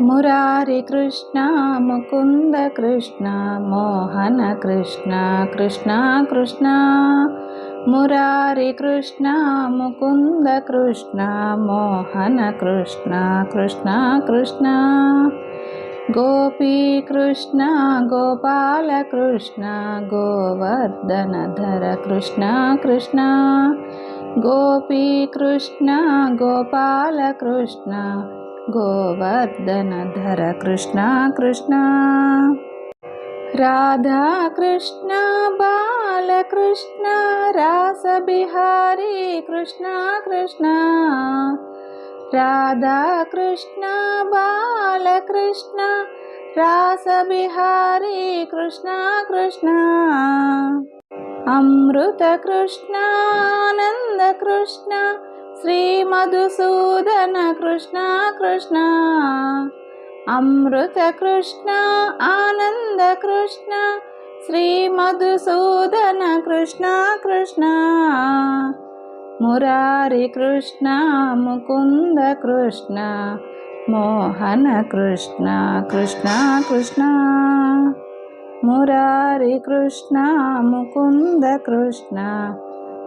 मुरारिकृष्णा मुकुन्दकृष्णा मोहनकृष्णा Krishna Krishna मुरारिकृष्णा मुकुन्दकृष्णा मोहनकृष्णा Krishna Krishna Mukunda Krishna Gopalkrishna गोवर्धनधर Krishna Krishna Gopi Krishna Gopalkrishna गोवर्धनधर Krishna Krishna. Radha Krishna Balkrishna Rasbihari Krishna Krishna. Radha Krishna Balkrishna Rasbihari Krishna Krishna. अमृतकृष्णानन्दकृष्ण Shri Madhusudan Krishna Krishna Amrit Krishna Anand Krishna Shri Madhusudan Krishna Krishna Murari Krishna Mukunda Krishna Mohan Krishna Krishna Krishna Murari Krishna Mukunda Krishna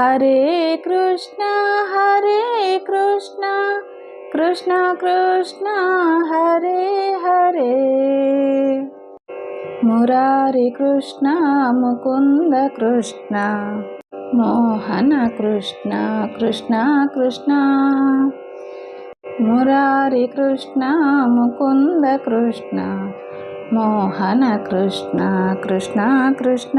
Hare Krishna Hare Krishna Krishna Krishna Hare Hare. Murari Krishna Mukunda Krishna Mohan Krishna Krishna Krishna. Murari Krishna Mukunda Krishna Mohan Krishna Krishna Krishna.